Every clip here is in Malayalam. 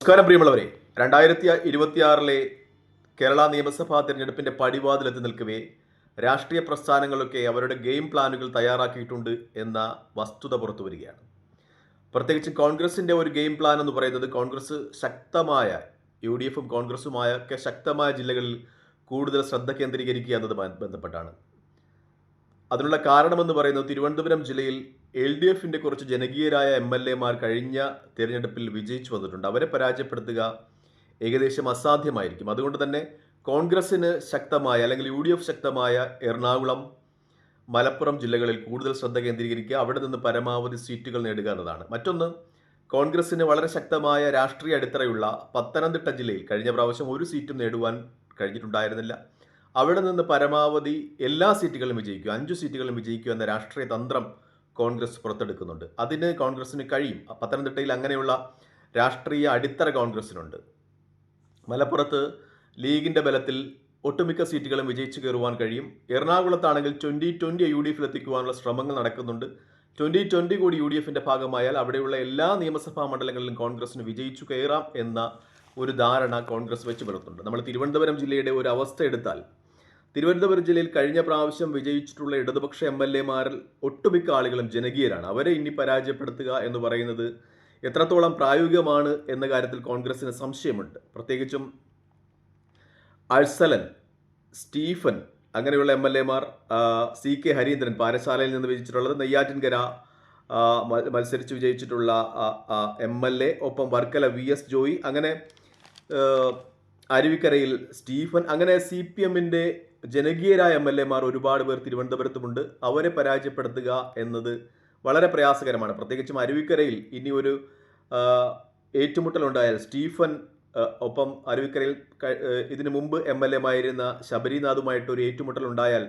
നമസ്കാരം പ്രിയമുള്ളവരെ. രണ്ടായിരത്തി ഇരുപത്തിയാറിലെ കേരള നിയമസഭാ തിരഞ്ഞെടുപ്പിന്റെ പടിവാതിലെത്തി നിൽക്കവേ രാഷ്ട്രീയ പ്രസ്ഥാനങ്ങളൊക്കെ അവരുടെ ഗെയിം പ്ലാനുകൾ തയ്യാറാക്കിയിട്ടുണ്ട് എന്ന വസ്തുത പുറത്തു വരികയാണ്. പ്രത്യേകിച്ച് കോൺഗ്രസിന്റെ ഒരു ഗെയിം പ്ലാൻ എന്ന് പറയുന്നത് കോൺഗ്രസ് ശക്തമായ യു ഡി എഫും കോൺഗ്രസുമായ ഒക്കെ ശക്തമായ ജില്ലകളിൽ കൂടുതൽ ശ്രദ്ധ കേന്ദ്രീകരിക്കുക എന്നത് ബന്ധപ്പെട്ടാണ്. അതിനുള്ള കാരണമെന്ന് പറയുന്നത് തിരുവനന്തപുരം ജില്ലയിൽ എൽ ഡി എഫിന്റെ കുറച്ച് ജനകീയരായ എം എൽ എമാർ കഴിഞ്ഞ തിരഞ്ഞെടുപ്പിൽ വിജയിച്ചു വന്നിട്ടുണ്ട്. അവരെ പരാജയപ്പെടുത്തുക ഏകദേശം അസാധ്യമായിരിക്കും. അതുകൊണ്ട് തന്നെ കോൺഗ്രസിന് ശക്തമായ അല്ലെങ്കിൽ യു ഡി എഫ് ശക്തമായ എറണാകുളം മലപ്പുറം ജില്ലകളിൽ കൂടുതൽ ശ്രദ്ധ കേന്ദ്രീകരിക്കുക അവിടെ നിന്ന് പരമാവധി സീറ്റുകൾ നേടുക എന്നതാണ്. മറ്റൊന്ന് കോൺഗ്രസിന് വളരെ ശക്തമായ രാഷ്ട്രീയ അടിത്തറയുള്ള പത്തനംതിട്ട ജില്ലയിൽ കഴിഞ്ഞ പ്രാവശ്യം ഒരു സീറ്റും നേടുവാൻ കഴിഞ്ഞിട്ടുണ്ടായിരുന്നില്ല. അവിടെ നിന്ന് പരമാവധി എല്ലാ സീറ്റുകളും വിജയിക്കുക അഞ്ച് സീറ്റുകളും വിജയിക്കുക എന്ന രാഷ്ട്രീയ തന്ത്രം കോൺഗ്രസ് പുറത്തെടുക്കുന്നുണ്ട്. അതിന് കോൺഗ്രസിന് കഴിയും. പത്തനംതിട്ടയിൽ അങ്ങനെയുള്ള രാഷ്ട്രീയ അടിത്തറ കോൺഗ്രസിനുണ്ട് മലപ്പുറത്ത് ലീഗിന്റെ ബലത്തിൽ ഒട്ടുമിക്ക സീറ്റുകളും വിജയിച്ചു കയറുവാൻ കഴിയും. എറണാകുളത്താണെങ്കിൽ ട്വന്റി ട്വന്റി യു ഡി എഫിൽ എത്തിക്കുവാനുള്ള ശ്രമങ്ങൾ നടക്കുന്നുണ്ട്. ട്വന്റി ട്വന്റി കൂടി യു ഡി എഫിന്റെ ഭാഗമായാൽ അവിടെയുള്ള എല്ലാ നിയമസഭാ മണ്ഡലങ്ങളിലും കോൺഗ്രസിന് വിജയിച്ചു കയറാം എന്ന ഒരു ധാരണ കോൺഗ്രസ് വെച്ച് പുലർത്തുന്നുണ്ട്. നമ്മൾ തിരുവനന്തപുരം ജില്ലയുടെ ഒരു അവസ്ഥ എടുത്താൽ തിരുവനന്തപുരം ജില്ലയിൽ കഴിഞ്ഞ പ്രാവശ്യം വിജയിച്ചിട്ടുള്ള ഇടതുപക്ഷ എം എൽ എമാരിൽ ഒട്ടുമിക്ക ആളുകളും ജനകീയരാണ്. അവരെ ഇനി പരാജയപ്പെടുത്തുക എന്ന് പറയുന്നത് എത്രത്തോളം പ്രായോഗികമാണ് എന്ന കാര്യത്തിൽ കോൺഗ്രസിന് സംശയമുണ്ട്. പ്രത്യേകിച്ചും അഴ്സലൻ സ്റ്റീഫൻ അങ്ങനെയുള്ള എം എൽ എമാർ സി കെ ഹരീന്ദ്രൻ പാരശാലയിൽ നിന്ന് വിജയിച്ചിട്ടുള്ളത് നെയ്യാറ്റിൻകര മത്സരിച്ച് വിജയിച്ചിട്ടുള്ള എം എൽ എ. ഒപ്പം വർക്കല വി എസ് ജോയി അങ്ങനെ അരുവിക്കരയിൽ സ്റ്റീഫൻ അങ്ങനെ സി പി എമ്മിന്റെ ജനകീയരായ എം എൽ എമാർ ഒരുപാട് പേർ തിരുവനന്തപുരത്തുമുണ്ട്. അവരെ പരാജയപ്പെടുത്തുക എന്നത് വളരെ പ്രയാസകരമാണ്. പ്രത്യേകിച്ചും അരുവിക്കരയിൽ ഇനി ഒരു ഏറ്റുമുട്ടലുണ്ടായാൽ സ്റ്റീഫൻ ഒപ്പം അരുവിക്കരയിൽ ഇതിനു മുമ്പ് എം എൽ എമായിരുന്ന ശബരിനാഥുമായിട്ട് ഒരു ഏറ്റുമുട്ടൽ ഉണ്ടായാൽ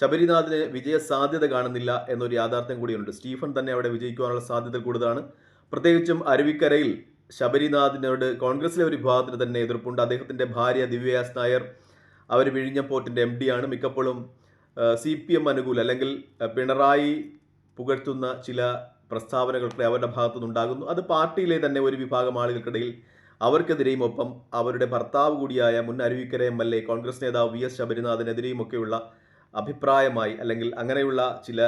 ശബരിനാഥിന് വിജയ സാധ്യത കാണുന്നില്ല എന്നൊരു യാഥാർത്ഥ്യം കൂടിയുണ്ട്. സ്റ്റീഫൻ തന്നെ അവിടെ വിജയിക്കുവാനുള്ള സാധ്യത കൂടുതലാണ്. പ്രത്യേകിച്ചും അരുവിക്കരയിൽ ശബരിനാഥിനോട് കോൺഗ്രസിലെ ഒരു വിഭാഗത്തിന് തന്നെ എതിർപ്പുണ്ട്. അദ്ദേഹത്തിന്റെ ഭാര്യ ദിവ്യാസ് നായർ അവർ വിഴിഞ്ഞപ്പോട്ടിന്റെ എം ഡി ആണ്. മിക്കപ്പോഴും സി പി എം അനുകൂല അല്ലെങ്കിൽ പിണറായി പുകഴ്ത്തുന്ന ചില പ്രസ്താവനകളൊക്കെ അവരുടെ ഭാഗത്തുനിന്നുണ്ടാകുന്നു. അത് പാർട്ടിയിലെ തന്നെ ഒരു വിഭാഗം ആളുകൾക്കിടയിൽ അവർക്കെതിരെയും ഒപ്പം അവരുടെ ഭർത്താവ് കൂടിയായ മുൻ Aruvikkara M L A Congress നേതാവ് വി എസ് ശബരിനാഥിനെതിരെയും ഒക്കെയുള്ള അഭിപ്രായമായി അല്ലെങ്കിൽ അങ്ങനെയുള്ള ചില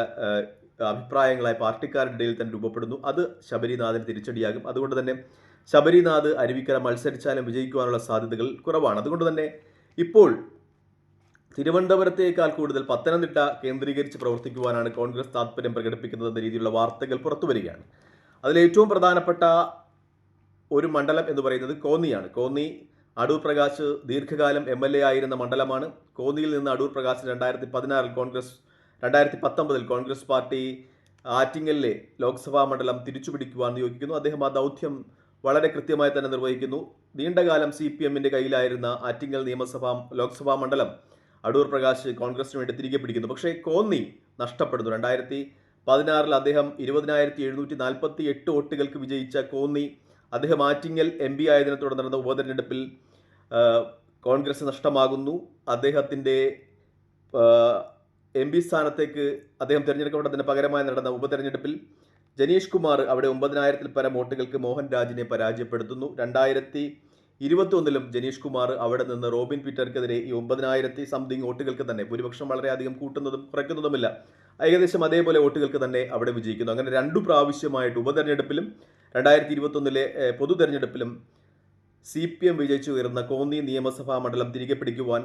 അഭിപ്രായങ്ങളായി പാർട്ടിക്കാരുടെ ഇടയിൽ തന്നെ രൂപപ്പെടുന്നു. അത് ശബരിനാഥിന് തിരിച്ചടിയാകും. അതുകൊണ്ട് തന്നെ ശബരിനാഥ് അരുവിക്കര മത്സരിച്ചാലും വിജയിക്കുവാനുള്ള സാധ്യതകൾ കുറവാണ്. അതുകൊണ്ട് തന്നെ ഇപ്പോൾ തിരുവനന്തപുരത്തേക്കാൾ കൂടുതൽ പത്തനംതിട്ട കേന്ദ്രീകരിച്ച് പ്രവർത്തിക്കുവാനാണ് കോൺഗ്രസ് താല്പര്യം പ്രകടിപ്പിക്കുന്നതെന്ന രീതിയിലുള്ള വാർത്തകൾ പുറത്തു വരികയാണ്. അതിലേറ്റവും പ്രധാനപ്പെട്ട ഒരു മണ്ഡലം എന്ന് പറയുന്നത് കോന്നിയാണ്. കോന്നി അടൂർ പ്രകാശ് ദീർഘകാലം എം എൽ എ ആയിരുന്ന മണ്ഡലമാണ്. കോന്നിയിൽ നിന്ന് അടൂർ പ്രകാശ് രണ്ടായിരത്തി പതിനാറിൽ കോൺഗ്രസ് രണ്ടായിരത്തി പത്തൊമ്പതിൽ കോൺഗ്രസ് പാർട്ടി ആറ്റിങ്ങലിലെ ലോക്സഭാ മണ്ഡലം തിരിച്ചുപിടിക്കുവാൻ നിയോഗിക്കുന്നു. അദ്ദേഹം ആ ദൗത്യം വളരെ കൃത്യമായി തന്നെ നിർവഹിക്കുന്നു. നീണ്ടകാലം സി പി എമ്മിന്റെ കയ്യിലായിരുന്ന ആറ്റിങ്ങൽ നിയമസഭാ ലോക്സഭാ മണ്ഡലം അടൂർ പ്രകാശ് കോൺഗ്രസിന് വേണ്ടി തിരികെ പിടിക്കുന്നു. പക്ഷേ കോന്നി നഷ്ടപ്പെടുന്നു. രണ്ടായിരത്തി പതിനാറിൽ അദ്ദേഹം ഇരുപതിനായിരത്തി എഴുന്നൂറ്റി നാൽപ്പത്തി എട്ട് വോട്ടുകൾക്ക് വിജയിച്ച കോന്നി അദ്ദേഹം ആറ്റിങ്ങൽ എം പി ആയതിനെ തുടർന്ന് നടന്ന ഉപതെരഞ്ഞെടുപ്പിൽ കോൺഗ്രസ് നഷ്ടമാകുന്നു. അദ്ദേഹത്തിന്റെ എം പി സ്ഥാനത്തേക്ക് അദ്ദേഹം തിരഞ്ഞെടുക്കപ്പെട്ടതിന് പകരമായി നടന്ന ഉപതെരഞ്ഞെടുപ്പിൽ ജനീഷ് കുമാർ അവിടെ ഒമ്പതിനായിരത്തിൽ പരം വോട്ടുകൾക്ക് മോഹൻ രാജിനെ പരാജയപ്പെടുത്തുന്നു. രണ്ടായിരത്തി ഇരുപത്തി ഒന്നിലും ജനീഷ് കുമാർ അവിടെ നിന്ന് റോബിൻ പീറ്റർക്കെതിരെ ഈ ഒമ്പതിനായിരത്തി സംതിങ് വോട്ടുകൾക്ക് തന്നെ ഭൂരിപക്ഷം വളരെയധികം കൂട്ടുന്നതും കുറയ്ക്കുന്നതുമില്ല. ഏകദേശം അതേപോലെ വോട്ടുകൾക്ക് തന്നെ അവിടെ വിജയിക്കുന്നു. അങ്ങനെ രണ്ടു പ്രാവശ്യമായിട്ട് ഉപതെരഞ്ഞെടുപ്പിലും രണ്ടായിരത്തി ഇരുപത്തൊന്നിലെ പൊതു തെരഞ്ഞെടുപ്പിലും സി പി എം വിജയിച്ചു ഉയർന്ന കോന്നി നിയമസഭാ മണ്ഡലം തിരികെ പിടിക്കുവാൻ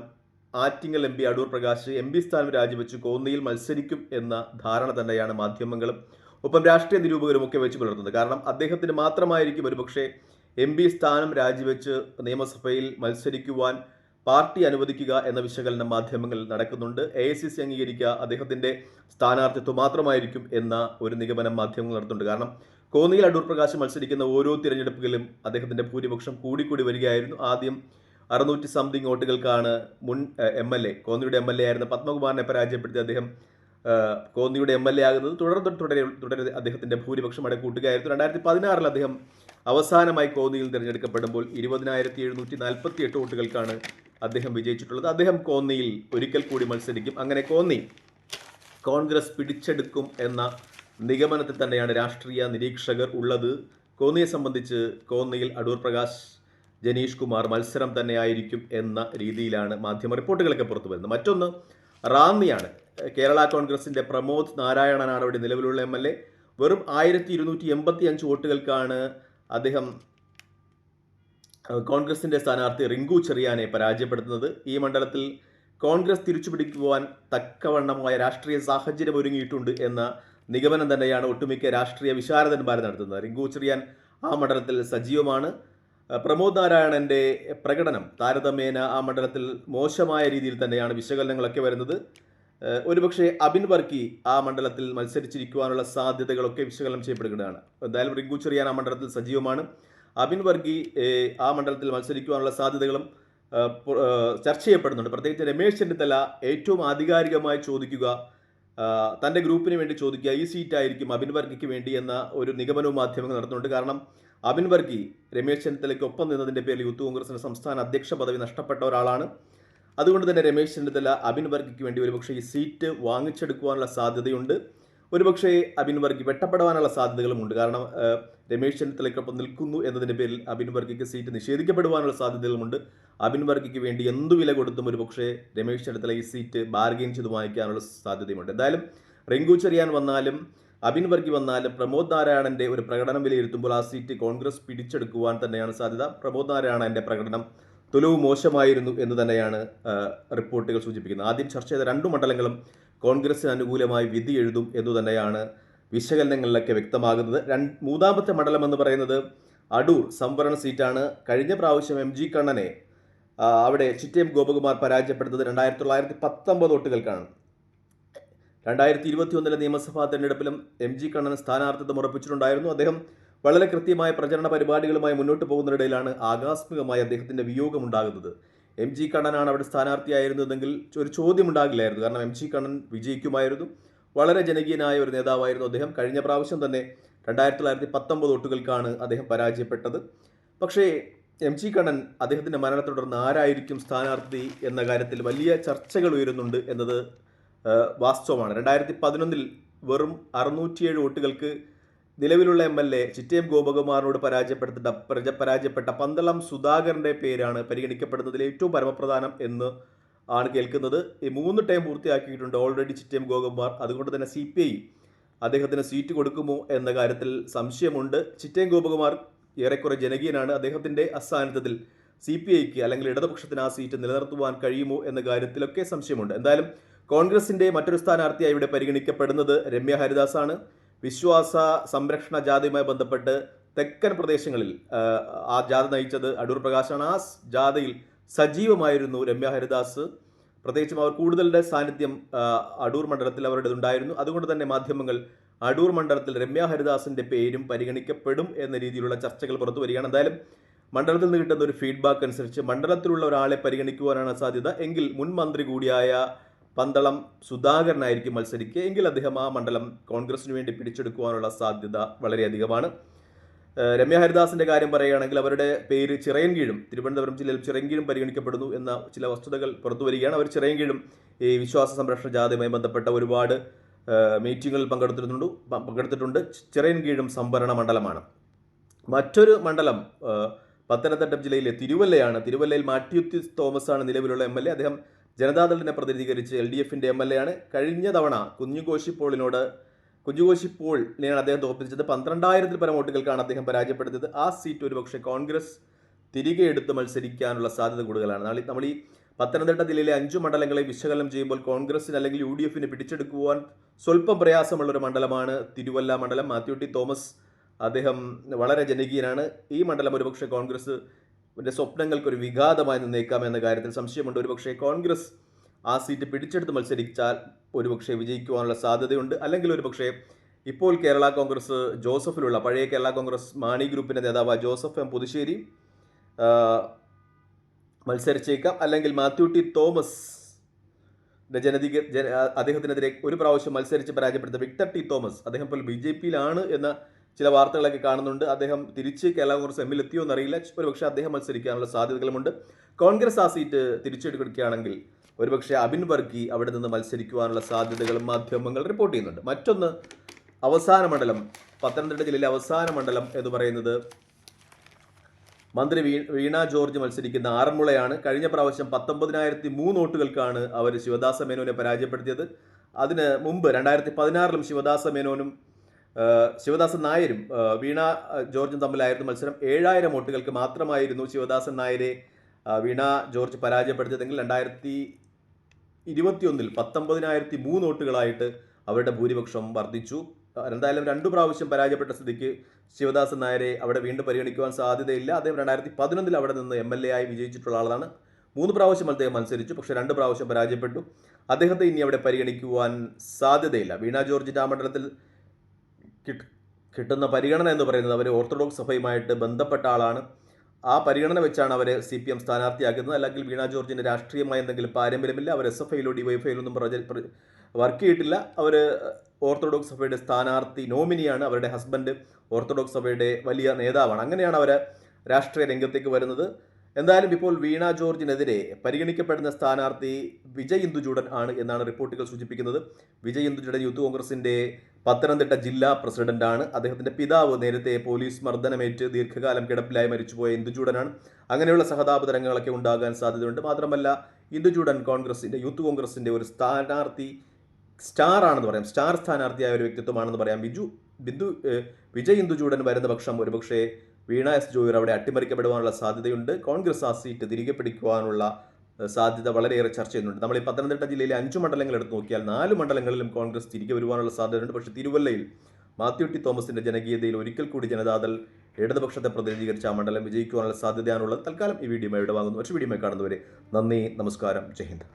Attingal M P Adoor Prakash M P സ്ഥാനം രാജിവെച്ച്. കോന്നിയിൽ മത്സരിക്കും എന്ന ധാരണ തന്നെയാണ് മാധ്യമങ്ങളും ഒപ്പം രാഷ്ട്രീയ നിരൂപകരും ഒക്കെ വെച്ച് പുലർത്തുന്നത്. കാരണം അദ്ദേഹത്തിന് മാത്രമായിരിക്കും ഒരുപക്ഷെ എം പി സ്ഥാനം രാജിവെച്ച് നിയമസഭയിൽ മത്സരിക്കുവാൻ പാർട്ടി അനുവദിക്കുക എന്ന വിശകലനം മാധ്യമങ്ങളിൽ നടക്കുന്നുണ്ട്. എ ഐ സി സി അംഗീകരിക്കുക അദ്ദേഹത്തിന്റെ സ്ഥാനാർത്ഥിത്വം മാത്രമായിരിക്കും എന്ന ഒരു നിഗമനം മാധ്യമങ്ങൾ നടത്തുന്നുണ്ട്. കാരണം കോന്നിയിൽ അടൂർ പ്രകാശ് മത്സരിക്കുന്ന ഓരോ തിരഞ്ഞെടുപ്പുകളിലും അദ്ദേഹത്തിന്റെ ഭൂരിപക്ഷം കൂടിക്കൂടി വരികയായിരുന്നു. ആദ്യം അറുന്നൂറ്റി സംതിങ് വോട്ടുകൾക്കാണ് മുൻ എം എൽ എ കോന്നിയുടെ എം എൽ എ ആയിരുന്ന പത്മകുമാറിനെ പരാജയപ്പെടുത്തി. അദ്ദേഹം കോന്നിയുടെ എം എൽ എ ആകുന്നത് തുടർന്ന് തുടരെ തുടരെ അദ്ദേഹത്തിന്റെ ഭൂരിപക്ഷം അവിടെ കൂട്ടുകയായിരുന്നു. രണ്ടായിരത്തി പതിനാറിൽ അദ്ദേഹം അവസാനമായി കോന്നിയിൽ തിരഞ്ഞെടുക്കപ്പെടുമ്പോൾ ഇരുപതിനായിരത്തി എഴുന്നൂറ്റി നാൽപ്പത്തി എട്ട് വോട്ടുകൾക്കാണ് അദ്ദേഹം വിജയിച്ചിട്ടുള്ളത്. അദ്ദേഹം കോന്നിയിൽ ഒരിക്കൽ കൂടി മത്സരിക്കും. അങ്ങനെ കോന്നി കോൺഗ്രസ് പിടിച്ചെടുക്കും എന്ന നിഗമനത്തിൽ തന്നെയാണ് രാഷ്ട്രീയ നിരീക്ഷകർ ഉള്ളത്. കോന്നിയെ സംബന്ധിച്ച് കോന്നിയിൽ അടൂർ പ്രകാശ് ജനീഷ് കുമാർ മത്സരം തന്നെയായിരിക്കും എന്ന രീതിയിലാണ് മാധ്യമ റിപ്പോർട്ടുകളൊക്കെ പുറത്തു വരുന്നത് മറ്റൊന്ന് റാന്നിയാണ്. കേരള കോൺഗ്രസിന്റെ പ്രമോദ് നാരായണനാണ് അവിടെ നിലവിലുള്ള എം എൽ എ. വെറും ആയിരത്തി ഇരുന്നൂറ്റി എൺപത്തി അഞ്ച് വോട്ടുകൾക്കാണ് അദ്ദേഹം കോൺഗ്രസിന്റെ സ്ഥാനാർത്ഥി റിങ്കു ചെറിയാനെ പരാജയപ്പെടുത്തുന്നത്. ഈ മണ്ഡലത്തിൽ കോൺഗ്രസ് തിരിച്ചുപിടിക്കുവാൻ തക്കവണ്ണമായ രാഷ്ട്രീയ സാഹചര്യം ഒരുങ്ങിയിട്ടുണ്ട് എന്ന നിഗമനം തന്നെയാണ് ഒട്ടുമിക്ക രാഷ്ട്രീയ വിശാരദന്മാർ നടത്തുന്നത്. റിങ്കു ചെറിയാൻ ആ മണ്ഡലത്തിൽ സജീവമാണ്. പ്രമോദ് നാരായണന്റെ പ്രകടനം താരതമ്യേന ആ മണ്ഡലത്തിൽ മോശമായ രീതിയിൽ തന്നെയാണ് വിശകലനങ്ങളൊക്കെ വരുന്നത്. ഒരുപക്ഷെ അബിൻ വർക്കി ആ മണ്ഡലത്തിൽ മത്സരിച്ചിരിക്കുവാനുള്ള സാധ്യതകളൊക്കെ വിശകലനം ചെയ്യപ്പെടുകയാണ്. എന്തായാലും റിങ്കു ചെറിയാൻ ആ മണ്ഡലത്തിൽ സജീവമാണ്. അബിൻ വർഗി ആ മണ്ഡലത്തിൽ മത്സരിക്കുവാനുള്ള സാധ്യതകളും ചർച്ച ചെയ്യപ്പെടുന്നുണ്ട്. പ്രത്യേകിച്ച് രമേശ് ചെന്നിത്തല ഏറ്റവും ആധികാരികമായി ചോദിക്കുക തന്റെ ഗ്രൂപ്പിന് വേണ്ടി ചോദിക്കുക ഈ സീറ്റായിരിക്കും അബിൻ വർഗിക്ക് വേണ്ടി എന്ന ഒരു നിഗമനവും മാധ്യമങ്ങൾ നടത്തുന്നുണ്ട്. കാരണം അബിൻ വർഗി രമേശ് ചെന്നിത്തലയ്ക്ക് ഒപ്പം നിന്നതിന്റെ പേരിൽ യൂത്ത് കോൺഗ്രസിന്റെ സംസ്ഥാന അധ്യക്ഷ പദവി നഷ്ടപ്പെട്ട ഒരാളാണ്. അതുകൊണ്ട് തന്നെ രമേശ് ചെന്നിത്തല അബിൻ വർഗിക്ക് വേണ്ടി ഒരുപക്ഷെ ഈ സീറ്റ് വാങ്ങിച്ചെടുക്കുവാനുള്ള സാധ്യതയുണ്ട്. ഒരുപക്ഷെ അബിൻ വർഗി വെട്ടപ്പെടാനുള്ള സാധ്യതകളുമുണ്ട് കാരണം രമേശ് ചെന്നിത്തലയ്ക്കൊപ്പം നിൽക്കുന്നു എന്നതിന്റെ പേരിൽ അബിൻ വർഗിക്ക് സീറ്റ് നിഷേധിക്കപ്പെടുവാനുള്ള സാധ്യതകളുമുണ്ട് അബിൻ വർഗിക്ക് വേണ്ടി എന്തു വില കൊടുത്തും ഒരുപക്ഷെ രമേശ് ചെന്നിത്തല ഈ സീറ്റ് ബാർഗെയിൻ ചെയ്ത് വാങ്ങിക്കാനുള്ള സാധ്യതയുമുണ്ട്. എന്തായാലും റിങ്കു ചെറിയാൻ വന്നാലും അബിൻ വർഗി വന്നാലും പ്രമോദ് നാരായണന്റെ ഒരു പ്രകടനം വിലയിരുത്തുമ്പോൾ ആ സീറ്റ് കോൺഗ്രസ് പിടിച്ചെടുക്കുവാൻ തന്നെയാണ് സാധ്യത. പ്രമോദ് നാരായണന്റെ പ്രകടനം തുലവ് മോശമായിരുന്നു എന്ന് തന്നെയാണ് റിപ്പോർട്ടുകൾ സൂചിപ്പിക്കുന്നത്. ആദ്യം ചർച്ച ചെയ്ത രണ്ടു മണ്ഡലങ്ങളും കോൺഗ്രസിന് അനുകൂലമായി വിധി എഴുതും എന്ന് തന്നെയാണ് വിശകലനങ്ങളിലൊക്കെ വ്യക്തമാകുന്നത്. രണ്ട് മൂന്നാമത്തെ മണ്ഡലം എന്ന് പറയുന്നത് അടൂർ സംവരണ സീറ്റാണ്. കഴിഞ്ഞ പ്രാവശ്യം എം ജി കണ്ണനെ അവിടെ ചിറ്റയം ഗോപകുമാർ പരാജയപ്പെടുത്തത് രണ്ടായിരത്തി തൊള്ളായിരത്തി പത്തൊമ്പത് വോട്ടുകൾക്കാണ്. രണ്ടായിരത്തി ഇരുപത്തി ഒന്നിലെ നിയമസഭാ തെരഞ്ഞെടുപ്പിലും എം ജി കണ്ണൻ സ്ഥാനാർത്ഥിത്വം ഉറപ്പിച്ചിട്ടുണ്ടായിരുന്നു. അദ്ദേഹം വളരെ കൃത്യമായ പ്രചരണ പരിപാടികളുമായി മുന്നോട്ട് പോകുന്നതിനിടയിലാണ് ആകസ്മികമായി അദ്ദേഹത്തിന്റെ വിയോഗമുണ്ടാകുന്നത്. എം ജി കണ്ണനാണ് അവിടെ സ്ഥാനാർത്ഥിയായിരുന്നതെങ്കിൽ ഒരു ചോദ്യം ഉണ്ടാകില്ലായിരുന്നു കാരണം എം ജി കണ്ണൻ വിജയിക്കുമായിരുന്നു. വളരെ ജനകീയനായ ഒരു നേതാവായിരുന്നു അദ്ദേഹം. കഴിഞ്ഞ പ്രാവശ്യം തന്നെ രണ്ടായിരത്തി തൊള്ളായിരത്തി പത്തൊമ്പത് വോട്ടുകൾക്കാണ് അദ്ദേഹം പരാജയപ്പെട്ടത്. പക്ഷേ എം ജി കണ്ണൻ അദ്ദേഹത്തിന്റെ മരണത്തെ തുടർന്ന് ആരായിരിക്കും സ്ഥാനാർത്ഥി എന്ന കാര്യത്തിൽ വലിയ ചർച്ചകൾ ഉയരുന്നുണ്ട് എന്നത് വാസ്തവമാണ്. രണ്ടായിരത്തി പതിനൊന്നിൽ വെറും അറുന്നൂറ്റിയേഴ് വോട്ടുകൾക്ക് നിലവിലുള്ള എം എൽ എ ചിറ്റയം ഗോപകുമാറിനോട് പരാജയപ്പെടുത്ത പരാജ- പരാജയപ്പെട്ട പന്തളം സുധാകരന്റെ പേരാണ് പരിഗണിക്കപ്പെടുന്നതിൽ ഏറ്റവും പരമപ്രധാനം എന്ന് ആണ് കേൾക്കുന്നത്. ഈ മൂന്ന് ടൈം പൂർത്തിയാക്കിയിട്ടുണ്ട് ഓൾറെഡി ചിറ്റയം ഗോപകുമാർ. അതുകൊണ്ട് തന്നെ സി പി ഐ അദ്ദേഹത്തിന് സീറ്റ് കൊടുക്കുമോ എന്ന കാര്യത്തിൽ സംശയമുണ്ട്. ചിറ്റയം ഗോപകുമാർ ഏറെക്കുറെ ജനകീയനാണ്. അദ്ദേഹത്തിന്റെ അസാന്നിധ്യത്തിൽ സി പി ഐക്ക് അല്ലെങ്കിൽ ഇടതുപക്ഷത്തിന് ആ സീറ്റ് നിലനിർത്തുവാൻ കഴിയുമോ എന്ന കാര്യത്തിലൊക്കെ സംശയമുണ്ട്. എന്തായാലും കോൺഗ്രസിന്റെ മറ്റൊരു സ്ഥാനാർത്ഥിയായി ഇവിടെ പരിഗണിക്കപ്പെടുന്നത് രമ്യ ഹരിദാസാണ്. വിശ്വാസ സംരക്ഷണ ജാഥയുമായി ബന്ധപ്പെട്ട് തെക്കൻ പ്രദേശങ്ങളിൽ ആ, ജാഥ നയിച്ചത് അടൂർ പ്രകാശാണ് ആ ജാഥയിൽ സജീവമായിരുന്നു രമ്യ ഹരിദാസ്. പ്രത്യേകിച്ചും അവർ കൂടുതലുടെ സാന്നിധ്യം അടൂർ മണ്ഡലത്തിൽ അവരുടെ ഉണ്ടായിരുന്നു അതുകൊണ്ട് തന്നെ മാധ്യമങ്ങൾ അടൂർ മണ്ഡലത്തിൽ രമ്യ ഹരിദാസിന്റെ പേരും പരിഗണിക്കപ്പെടും എന്ന രീതിയിലുള്ള ചർച്ചകൾ പുറത്തു വരികയാണ്. എന്തായാലും മണ്ഡലത്തിൽ നിന്ന് കിട്ടുന്ന ഒരു ഫീഡ്ബാക്ക് അനുസരിച്ച് മണ്ഡലത്തിലുള്ള ഒരാളെ പരിഗണിക്കുവാനാണ് സാധ്യത. എങ്കിൽ മുൻ മന്ത്രി കൂടിയായ പന്തളം സുധാകരനായിരിക്കും മത്സരിക്കുക. എങ്കിൽ അദ്ദേഹം ആ മണ്ഡലം കോൺഗ്രസിന് വേണ്ടി പിടിച്ചെടുക്കുവാനുള്ള സാധ്യത വളരെയധികമാണ് രമ്യ ഹരിദാസിന്റെ കാര്യം പറയുകയാണെങ്കിൽ അവരുടെ പേര് ചിറയൻകീഴും തിരുവനന്തപുരം ജില്ലയിൽ ചിറയൻകീഴും പരിഗണിക്കപ്പെടുന്നു എന്ന ചില വസ്തുതകൾ പുറത്തു വരികയാണ്. അവർ ചിറയൻകീഴും ഈ വിശ്വാസ സംരക്ഷണ ജാഥയുമായി ബന്ധപ്പെട്ട ഒരുപാട് മീറ്റിങ്ങുകളിൽ പങ്കെടുത്തിട്ടുണ്ട് പങ്കെടുത്തിട്ടുണ്ട്. ചിറയൻകീഴും സംവരണ മണ്ഡലമാണ്. മറ്റൊരു മണ്ഡലം പത്തനംതിട്ട ജില്ലയിലെ തിരുവല്ലയാണ്. തിരുവല്ലയിൽ മാത്യുത്തി തോമസ് ആണ് നിലവിലുള്ള എം എൽ എ. അദ്ദേഹം ജനതാദളിനെ പ്രതിനിധീകരിച്ച് എൽ ഡി എഫിന്റെ എം എൽ എ ആണ്. കഴിഞ്ഞ തവണ കുഞ്ഞുകോശി പോളിനോട് കുഞ്ഞുകോശി പോളിനെയാണ് അദ്ദേഹം തോൽപ്പിച്ചത്. പന്ത്രണ്ടായിരത്തിൽ പരം വോട്ടുകൾക്കാണ് അദ്ദേഹം പരാജയപ്പെടുത്തിയത് ആ സീറ്റ് ഒരുപക്ഷെ കോൺഗ്രസ് തിരികെ എടുത്ത് മത്സരിക്കാനുള്ള സാധ്യത കൂടുതലാണ്. നാളെ നമ്മൾ ഈ പത്തനംതിട്ട ജില്ലയിലെ അഞ്ചു മണ്ഡലങ്ങളെ വിശകലനം ചെയ്യുമ്പോൾ കോൺഗ്രസിന് അല്ലെങ്കിൽ യു ഡി എഫിന് പിടിച്ചെടുക്കുവാൻ സ്വല്പം പ്രയാസമുള്ള ഒരു മണ്ഡലമാണ് തിരുവല്ല മണ്ഡലം. മാത്യു ടി തോമസ് അദ്ദേഹം വളരെ ജനകീയനാണ്. ഈ മണ്ഡലം ഒരുപക്ഷെ കോൺഗ്രസ് ന്റെ സ്വപ്നങ്ങൾക്ക് ഒരു വിഘാതമായി നിന്നേക്കാം എന്ന കാര്യത്തിൽ സംശയമുണ്ട്. ഒരുപക്ഷെ കോൺഗ്രസ് ആ സീറ്റ് പിടിച്ചെടുത്ത് മത്സരിച്ചാൽ ഒരുപക്ഷെ വിജയിക്കുവാനുള്ള സാധ്യതയുണ്ട്. അല്ലെങ്കിൽ ഒരുപക്ഷെ ഇപ്പോൾ കേരള കോൺഗ്രസ് ജോസഫിലുള്ള പഴയ കേരള കോൺഗ്രസ് മാണി ഗ്രൂപ്പിന്റെ നേതാവ് ജോസഫ് എം പുതുശ്ശേരി മത്സരിച്ചേക്കാം. അല്ലെങ്കിൽ മാത്യു ടി തോമസ് ജനതിക ജന അദ്ദേഹത്തിനെതിരെ ഒരു പ്രാവശ്യം മത്സരിച്ച് പരാജയപ്പെടുത്ത വിക്ടർ ടി തോമസ് അദ്ദേഹം ഇപ്പോൾ ബി ജെ പിയിലാണ് എന്ന ചില വാർത്തകളൊക്കെ കാണുന്നുണ്ട്. അദ്ദേഹം തിരിച്ച് കേരള എമ്മിൽ എത്തിയോ എന്നറിയില്ല. ഒരുപക്ഷെ അദ്ദേഹം മത്സരിക്കാനുള്ള സാധ്യതകളുമുണ്ട്. കോൺഗ്രസ് ആ സീറ്റ് തിരിച്ചെടുക്കുകയാണെങ്കിൽ ഒരുപക്ഷെ അബിൻ വർഗി അവിടെ നിന്ന് മത്സരിക്കുവാനുള്ള സാധ്യതകളും മാധ്യമങ്ങൾ റിപ്പോർട്ട് ചെയ്യുന്നുണ്ട്. മറ്റൊന്ന് അവസാന മണ്ഡലം പത്തനംതിട്ട ജില്ലയിലെ അവസാന മണ്ഡലം എന്ന് പറയുന്നത് മന്ത്രി വീണ ജോർജ് മത്സരിക്കുന്ന ആറന്മുളയാണ്. കഴിഞ്ഞ പ്രാവശ്യം പത്തൊമ്പതിനായിരത്തി മൂന്ന് വോട്ടുകൾക്കാണ് അവർ ശിവദാസ മേനോനെ പരാജയപ്പെടുത്തിയത്. അതിന് മുമ്പ് രണ്ടായിരത്തി പതിനാറിലും ശിവദാസ മേനോനും ശിവദാസൻ നായരും വീണ ജോർജും തമ്മിലായിരുന്നു മത്സരം. ഏഴായിരം വോട്ടുകൾക്ക് മാത്രമായിരുന്നു ശിവദാസൻ നായരെ വീണ ജോർജ് പരാജയപ്പെടുത്തിയതെങ്കിൽ രണ്ടായിരത്തി ഇരുപത്തിയൊന്നിൽ പത്തൊമ്പതിനായിരത്തി മൂന്ന് വോട്ടുകളായിട്ട് അവരുടെ ഭൂരിപക്ഷം വർദ്ധിച്ചു. എന്തായാലും രണ്ടു പ്രാവശ്യം പരാജയപ്പെട്ട സ്ഥിതിക്ക് ശിവദാസൻ നായരെ അവിടെ വീണ്ടും പരിഗണിക്കുവാൻ സാധ്യതയില്ല. അദ്ദേഹം രണ്ടായിരത്തി പതിനൊന്നിൽ അവിടെ നിന്ന് എം എൽ എ ആയി വിജയിച്ചിട്ടുള്ള ആളാണ്. മൂന്ന് പ്രാവശ്യം അദ്ദേഹം മത്സരിച്ചു പക്ഷേ രണ്ട് പ്രാവശ്യം പരാജയപ്പെട്ടു. അദ്ദേഹത്തെ ഇനി അവിടെ പരിഗണിക്കുവാൻ സാധ്യതയില്ല. വീണ ജോർജിന്റെ ആ മണ്ഡലത്തിൽ കിട്ടുന്ന പരിഗണന എന്ന് പറയുന്നത് അവർ ഓർത്തഡോക്സ് സഭയുമായിട്ട് ബന്ധപ്പെട്ട ആളാണ്. ആ പരിഗണന വെച്ചാണ് അവരെ സി പി എം സ്ഥാനാർത്ഥിയാക്കുന്നത് അല്ലെങ്കിൽ വീണ ജോർജിന് രാഷ്ട്രീയമായ എന്തെങ്കിലും പാരമ്പര്യമില്ല. അവർ എസ് എഫ് ഐയിലോ ഡിവൈഫൈയിലോ ഒന്നും വർക്ക് ചെയ്തിട്ടില്ല. അവർ ഓർത്തഡോക്സ് സഭയുടെ സ്ഥാനാർത്ഥി നോമിനിയാണ്. അവരുടെ ഹസ്ബൻഡ് ഓർത്തഡോക്സ് സഭയുടെ വലിയ നേതാവാണ്. അങ്ങനെയാണ് അവർ രാഷ്ട്രീയ രംഗത്തേക്ക് വരുന്നത്. എന്തായാലും ഇപ്പോൾ വീണ ജോർജിനെതിരെ പരിഗണിക്കപ്പെടുന്ന സ്ഥാനാർത്ഥി വിജയ് ഇന്ദുചൂടൻ ആണ് എന്നാണ് റിപ്പോർട്ടുകൾ സൂചിപ്പിക്കുന്നത്. വിജയ് ഇന്ദുചൂടൻ യൂത്ത് കോൺഗ്രസിന്റെ പത്തനംതിട്ട ജില്ലാ പ്രസിഡന്റാണ് അദ്ദേഹത്തിന്റെ പിതാവ് നേരത്തെ പോലീസ് മർദ്ദനമേറ്റ് ദീർഘകാലം കിടപ്പിലായി മരിച്ചുപോയ ഇന്ദുചൂടനാണ് അങ്ങനെയുള്ള സഹതാപതരങ്ങളൊക്കെ ഉണ്ടാകാൻ സാധ്യതയുണ്ട്. മാത്രമല്ല ഇന്ദുചൂടൻ കോൺഗ്രസിന്റെ യൂത്ത് കോൺഗ്രസിന്റെ ഒരു സ്ഥാനാർത്ഥി സ്റ്റാർ ആണെന്ന് പറയാം. സ്റ്റാർ സ്ഥാനാർത്ഥിയായ ഒരു വ്യക്തിത്വമാണെന്ന് പറയാം. ബിജു ബിന്ദു വിജയ് ഇന്ദുചൂടൻ വരുന്ന പക്ഷം ഒരുപക്ഷെ വീണ എസ് ജോയർ അവിടെ അട്ടിമറിക്കപ്പെടുവാനുള്ള സാധ്യതയുണ്ട്. കോൺഗ്രസ് ആ സീറ്റ് തിരികെ പിടിക്കുവാനുള്ള സാധ്യത വളരെയേറെ ചർച്ച ചെയ്യുന്നുണ്ട്. നമ്മൾ ഈ പത്തനംതിട്ട ജില്ലയിലെ അഞ്ചു മണ്ഡലങ്ങൾ എടുത്തു നോക്കിയാൽ നാല് മണ്ഡലങ്ങളിലും കോൺഗ്രസ് തിരികെ വരുവാനുള്ള സാധ്യതയുണ്ട്. പക്ഷേ തിരുവല്ലയിൽ മാത്യു ടി തോമസിന്റെ ജനകീയതയിൽ ഒരിക്കൽ കൂടി ജനതാദൾ ഇടതുപക്ഷത്തെ പ്രതിനിധീകരിച്ച ആ മണ്ഡലം വിജയിക്കുവാനുള്ള സാധ്യതയാണുള്ളത്. തൽക്കാലം ഈ വീഡിയോ ഇവിടെ വാങ്ങുന്നു. മറ്റു വീഡിയോ കാണുന്നവരെ നന്ദി നമസ്കാരം. ജയ് ഹിന്ദ്.